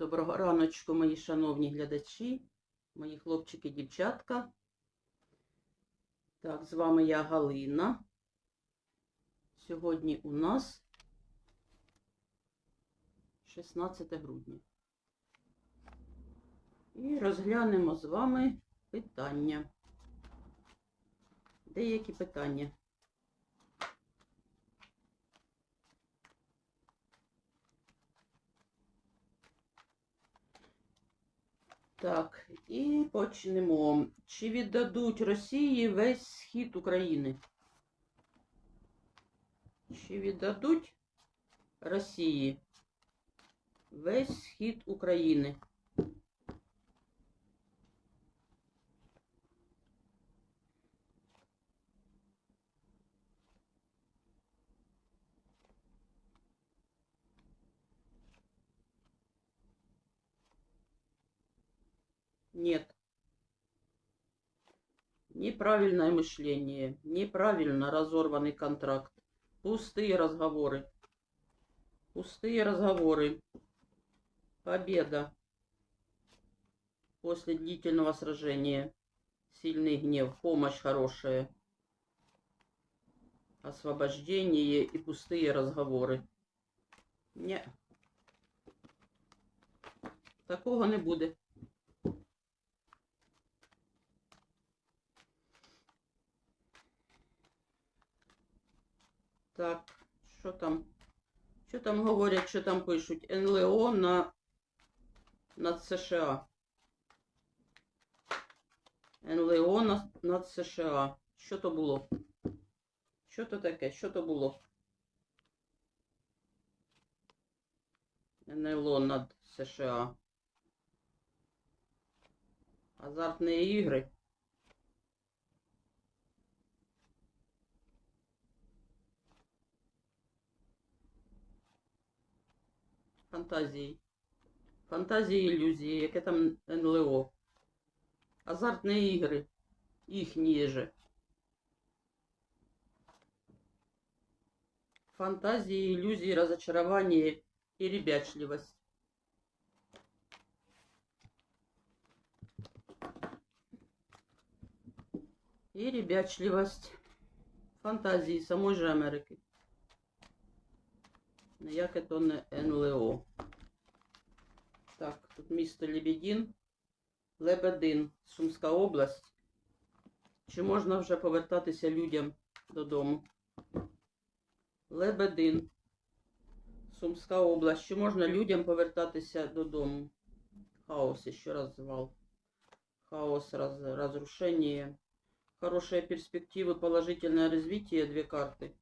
Доброго раночку, мої шановні глядачі, мої хлопчики, дівчатка. Так, з вами я Галина. Сьогодні у нас 16 грудня. І розглянемо з вами питання. Деякі питання. Так, і почнемо. Чи віддадуть Росії весь схід України? Чи віддадуть Росії весь схід України? Неправильное мышление, неправильно разорванный контракт, пустые разговоры, пустые разговоры. Победа после длительного сражения, сильный гнев, помощь хорошая, освобождение и пустые разговоры. Не. Такого не буде. Так, що там? Що там говорять, що там пишуть? НЛО на над США. НЛО над, над США. Що то було? Що то таке? Що то було? НЛО над США. Азартні ігри. Фантазії. Фантазії, ілюзії, яке там НЛО. Азартні ігри. Їхні же. Фантазии, иллюзии, разочарование и ребячливость. И ребячливость. Фантазії самої же Америки. Ніяке то не НЛО. Так, тут місто Лебедін. Лебедин, Сумська область. Чи можна вже повертатися людям додому? Лебедин, Сумська область. Чи можна людям повертатися додому? Хаос, ще раз звал. Хаос, раз, разрушение. Хорошие перспективи, положительное развитие, дві карти.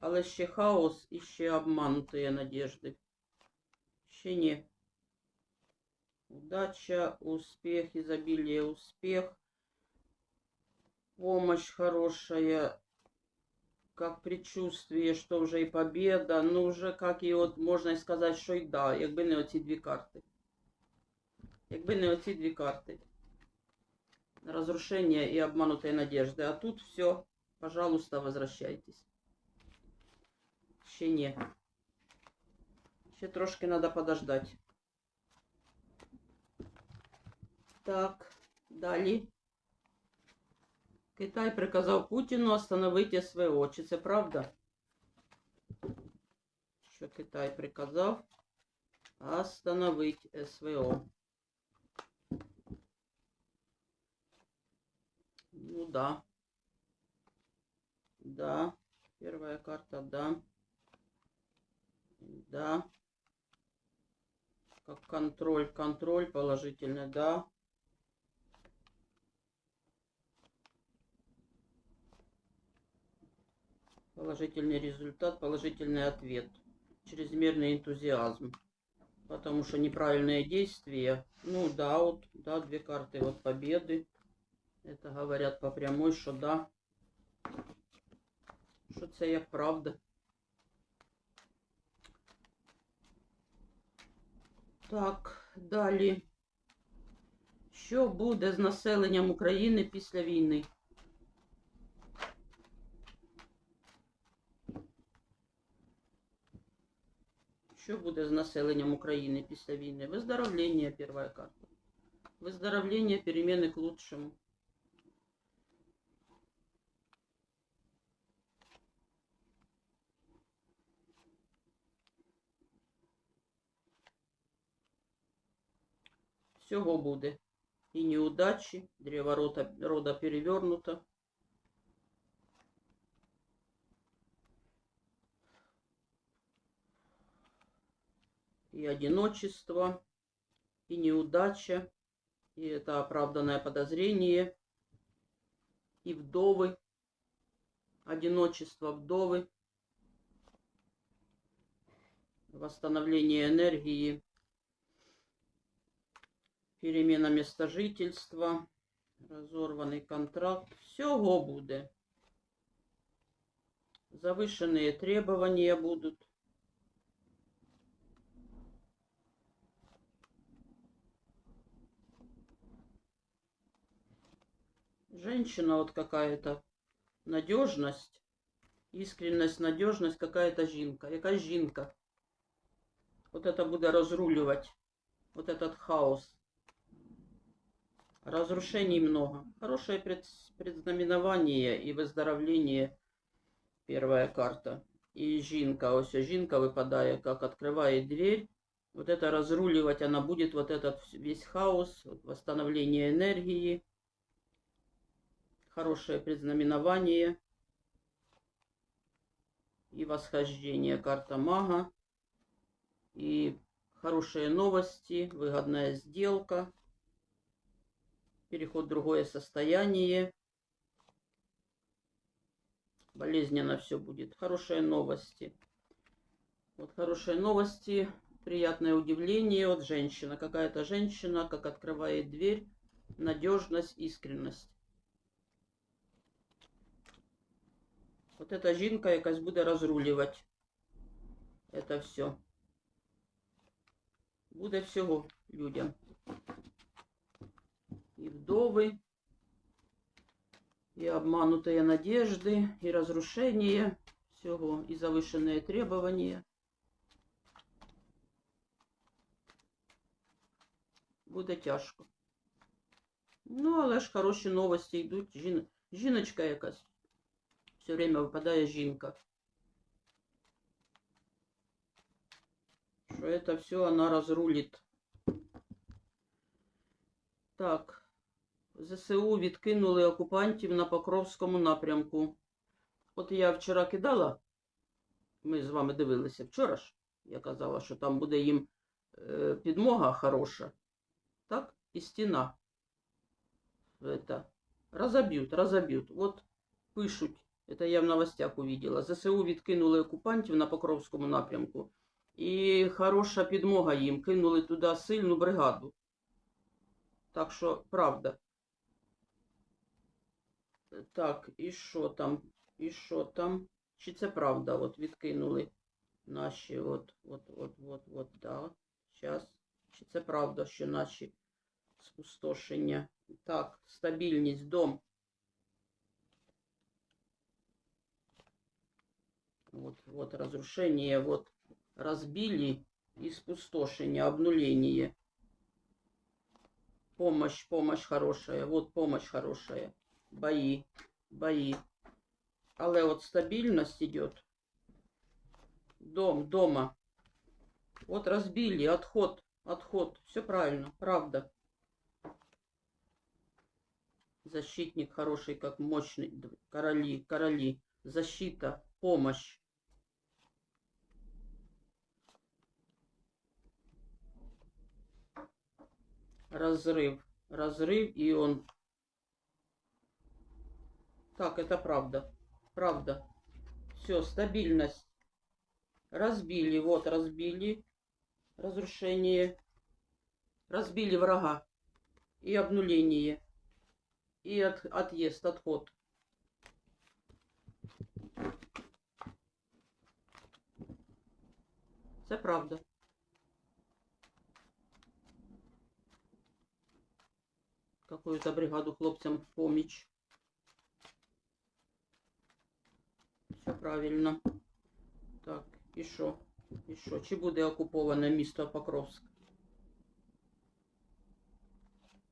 Але ще хаос і ще обманутые надежди. Ще ні. Удача, успех, изобилие, успех. Помощь хорошая. Как предчувствие, что вже і победа. Ну, вже как і от можна і сказати, що й да, якби не оці дві карти. Якби не оці дві карти. Разрушение и обманутые надежды. А тут все. Пожалуйста, возвращайтесь. Ще ні. Ще трошки треба подождать. Так, далі. Китай приказав Путіну остановити СВО. Чи це правда? Що Китай приказав остановити СВО. Ну да. Да. Первая карта, да. Да. Как контроль, контроль положительный, да. Положительный результат, положительный ответ. Чрезмерный энтузиазм. Потому что неправильные действия. Ну да, вот, да, две карты вот победы. Это говорят по прямой, что да. Що це як правда. Так, далі. Що буде з населенням України після війни? Що буде з населенням України після війни? Виздоровлення, перша карта. Виздоровлення, переміни к лучшему. Всього буде. І неудачі, древо рода, рода перевернуто. И одиночество, и неудача, и это оправданное подозрение, и вдовы, одиночество вдовы, восстановление энергии, перемена места жительства, разорванный контракт. Всього буде. Завышенные требования будут. Женщина вот какая-то, надежность, искренность, надежность, какая-то жінка. Яка жінка? Вот это буде розрулювати. Вот этот хаос. Разрушений много. Хорошее пред, предзнаменование и выздоровление. Первая карта. И жінка. Ось жінка выпадает, как открывает дверь. Вот это разруливать она будет, вот этот весь хаос, восстановление энергии. Хорошее предзнаменование. И восхождение карта мага. И хорошие новости, выгодная сделка переход в другое состояние. Болезненно все будет. Хорошие новости. Вот хорошие новости, приятное удивление. Вот женщина, какая-то женщина, как открывает дверь, надежность, искренность. Вот эта жінка якась буде розрулювати. Это все. Буде всього людям. и вдовы, и обманутые надежды, и разрушение всего, и завышенные требования. Буде тяжко. Ну, але ж хороші новості йдуть. Жін... Жіночка якась. Все время випадає жінка. Що это все она разрулит. Так. ЗСУ відкинули окупантів на Покровському напрямку. От я вчора кидала, ми з вами дивилися вчора ж, я казала, що там буде їм е, підмога хороша. Так? І стіна. Это, разоб'ють, разоб'ють. От пишуть, це я в новостях увидела. ЗСУ відкинули окупантів на Покровському напрямку. І хороша підмога їм. Кинули туди сильну бригаду. Так що, правда. Так, і що там? І що там? Чи це правда? От відкинули наші от, от, от, от, от, да. Зараз. Чи це правда, що наші спустошення? Так, стабільність, дом. Вот, вот разрушение, вот разбили и спустошение, обнуление. Помощь, помощь хорошая, вот помощь хорошая. бои, бои. Але от стабильность идет. Дом, дома. Вот разбили, отход, отход. Все правильно, правда. Защитник хороший, как мощный. Короли, короли. Защита, помощь. Разрыв. Разрыв, и он так, это правда. Правда. Все, стабильность. Разбили, вот, разбили. Разрушение. Разбили врага. И обнуление. И от, отъезд, отход. Це правда. Какую-то бригаду хлопцям в помощь. правильно. Так, і що? І що, чи буде окуповане місто Покровськ?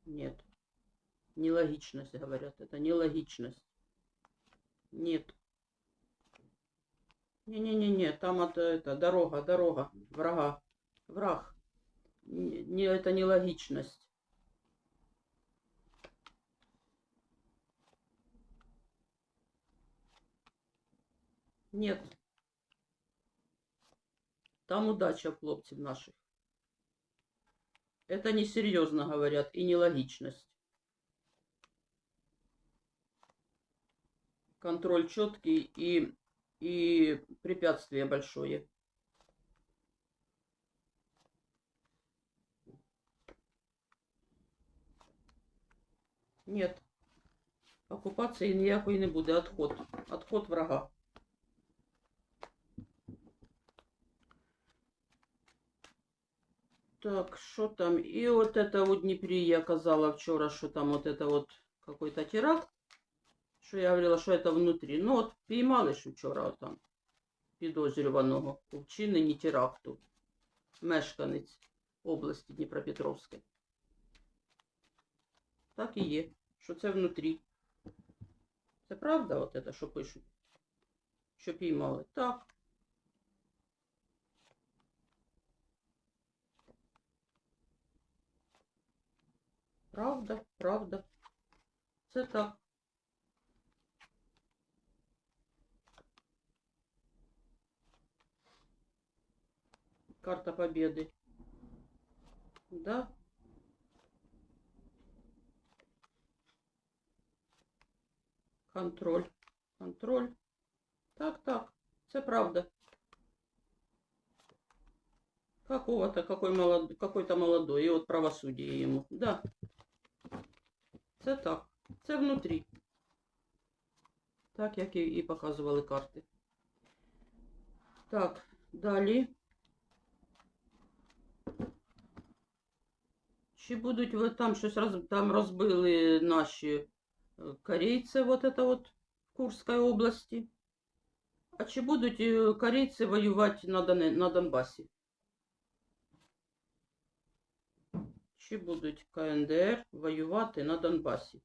Нет. Нелогичность, говорят. Это нелогичность. Нет. Не-не-не-не, там это, это дорога, дорога, врага, враг. Не, не, это нелогичность. Нет. Там удача в хлопців наших. Это несерьезно, говорят, и нелогичность. Контроль четкий и, и препятствие большое. Нет. Оккупации ніякої не буде. Отход. Отход врага. Так, что там? И вот это вот Днепре я казала вчера, что там вот это вот какой-то теракт. Що я говорила, що це внутрі. Ну от піймали ж вчора там підозрюваного у вчиненні теракту. Мешканець області Дніпропетровської. Так і є, що це внутрі. Це правда, от це, що пишуть? Що піймали? Так. Правда, правда. Це так. Карта победы. Да. Контроль. Контроль. Так, так. Це правда. Какого-то, какой-то молодой. И вот правосудие ему. Да. Це так. Це внутрі. Так, як і, показували карти. Так, далі. Чи будуть ви там щось роз... там розбили наші е, корейці, вот это вот в Курській області? А чи будуть е, корейці воювати на, Доне... на Донбасі? Чи будуть КНДР воювати на Донбасі?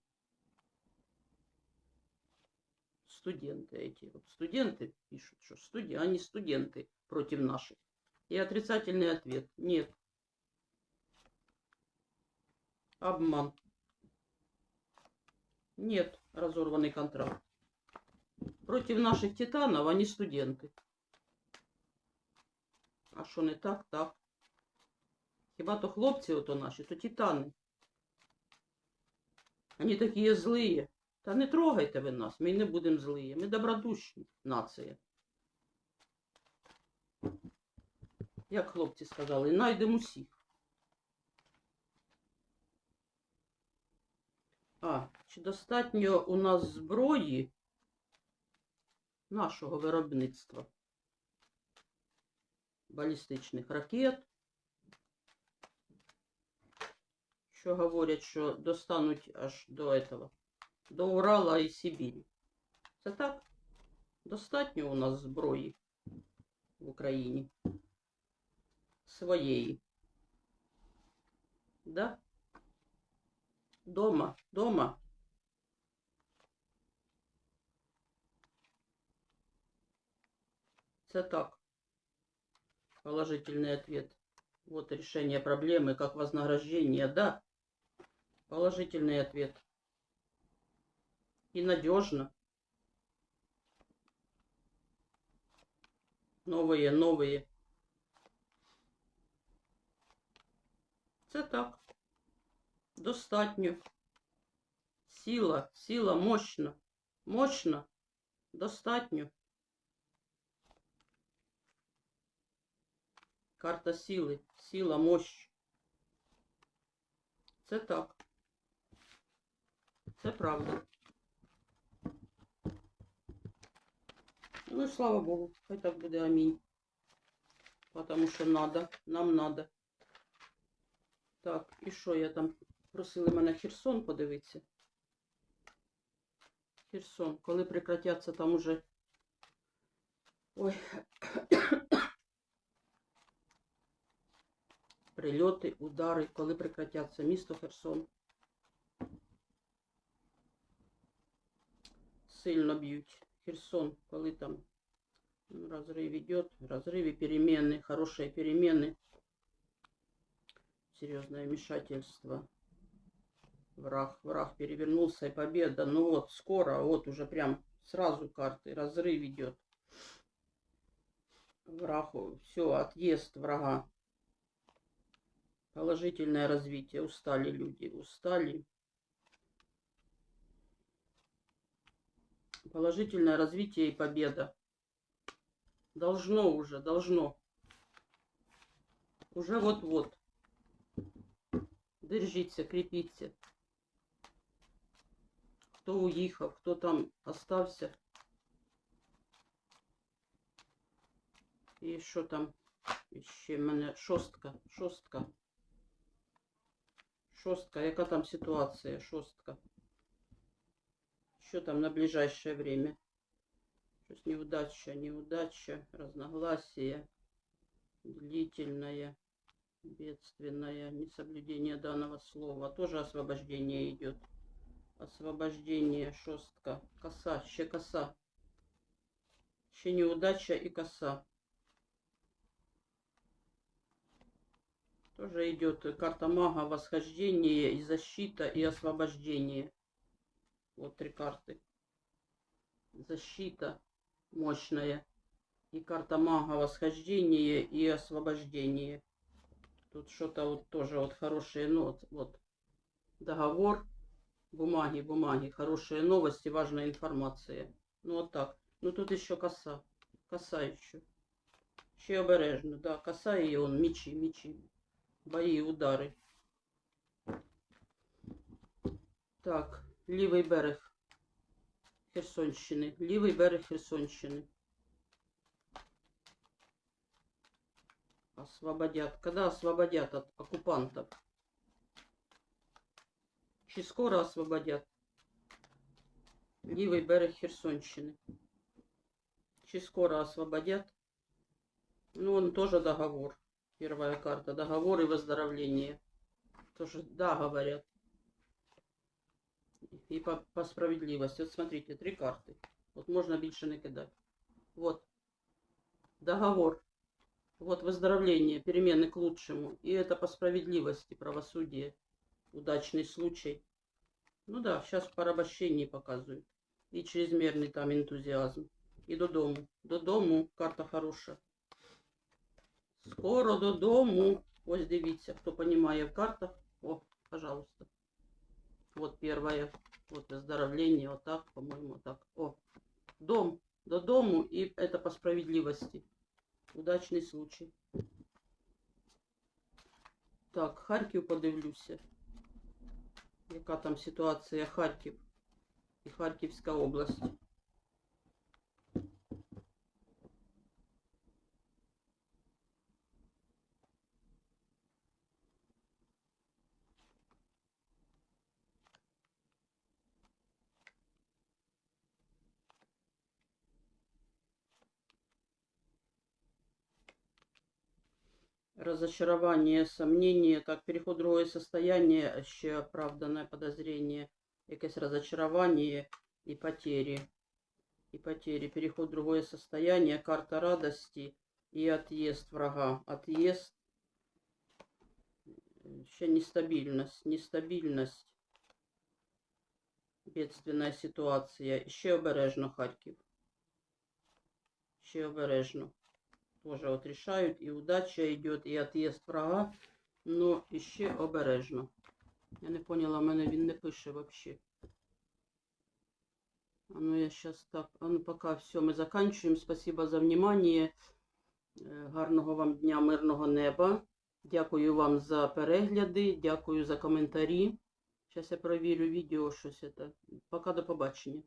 Студенты эти. Вот студенты пишут, что студи... они студенты против наших. И отрицательный ответ. Нет. Обман. Нет, разорванный контракт. Против наших титанов они студенты. А що не так, так. Хіба то хлопці ото наші, то титани. Вони такі злі. Та не трогайте ви нас, ми не будемо злі. Ми добродушні нація. Як хлопці сказали, найдемо усіх. А, чи достатньо у нас зброї нашого виробництва? Балістичних ракет. Що говорять, що достануть аж до этого, до Урала і Сибірі. Це так? Достатньо у нас зброї в Україні. Своєї. Да? Дома, дома. Це так. Положительный ответ. Вот решение проблемы, как вознаграждение, да. Положительный ответ. И надежно. Новые, новые. Це так. Достатньо. Сила, сила мощна. Мощна. Достатньо. Карта сили. Сила, мощь. Це так. Це правда. Ну і слава Богу, хай так буде амінь. Потому що надо, нам надо. Так, і що я там? Просили мене Херсон подивитися. Херсон, коли прекратяться там уже. Ой. прильоти, удари, коли прекратяться місто Херсон. Сильно б'ють. Херсон, коли там разрыв идет, разрывы, перемены, хорошие перемены, серьезное вмешательство. Враг, враг перевернулся и победа. Ну вот, скоро, вот уже прям сразу карты, разрыв идет. Враг, все, отъезд врага. Положительное развитие. Устали люди, устали. Положительное развитие и победа. Должно уже, должно. Уже вот-вот. Держіться, крепіться. Хто уїхав, хто там остався. І що там? Ще в мене шостка, шостка. Шостка, яка там ситуація? Шостка. Що там на ближайшее время? Щось неудача, неудача, разногласия, длительное, бедственное, несоблюдение данного слова. Тоже освобождение идет. Освобождение, шостка, коса, ще коса. Ще неудача и коса. Тоже идет карта мага, восхождение и защита и освобождение. Вот три карты. Защита мощная. И карта мага, восхождение и освобождение. Тут что-то вот тоже вот хорошие, ну вот, договор, бумаги, бумаги, хорошие новости, важная информация. Ну вот так. Ну тут еще коса, коса еще. Ще обережно, да, коса и он, мечи, мечи, бои, удары. Так, лівий берег Херсонщини, лівий берег Херсонщини. Освободят. Когда освободят от оккупантов? Чи скоро освободят? Лівий берег Херсонщины. Чи скоро освободят? Ну, он тоже договор. Первая карта. Договор и выздоровление. Тоже да, говорят. И по, по справедливости. Вот смотрите, три карты. Вот можно більше не кидать. Вот. Договор. Вот выздоровление, перемены к лучшему. И это по справедливости, правосудие. Удачный случай. Ну да, сейчас в порабощении показывают. И чрезмерный там энтузиазм. І додому. Додому карта хороша. Скоро додому. Ось дивіться, хто розуміє в картах. О, пожалуйста. Вот первое. Вот выздоровление. Вот так, по-моему, вот так. О, дом. Додому. И это по справедливости. Удачний случай. Так, Харків подивлюся. Яка там ситуація Харків і Харківська область. Разочарование, сомнение, так, переход в другое состояние, ще оправданное подозрение, якесь разочарование и потери. И потери, переход в другое состояние, карта радости и отъезд врага. Отъезд, еще нестабильность, нестабильность, бедственная ситуация. Ще обережно Харків. Ще обережно. Тоже от рішають, і удача йде, і отъезд врага, но іще обережно. Я не поняла, в мене він не пише взагалі. А ну я сейчас так, а ну пока все, ми заканчуємо. Спасибо за внимание. Е, Гарного вам дня, мирного неба. Дякую вам за перегляди, дякую за коментарі. Зараз я провірю відео щось. це. Пока до побачення.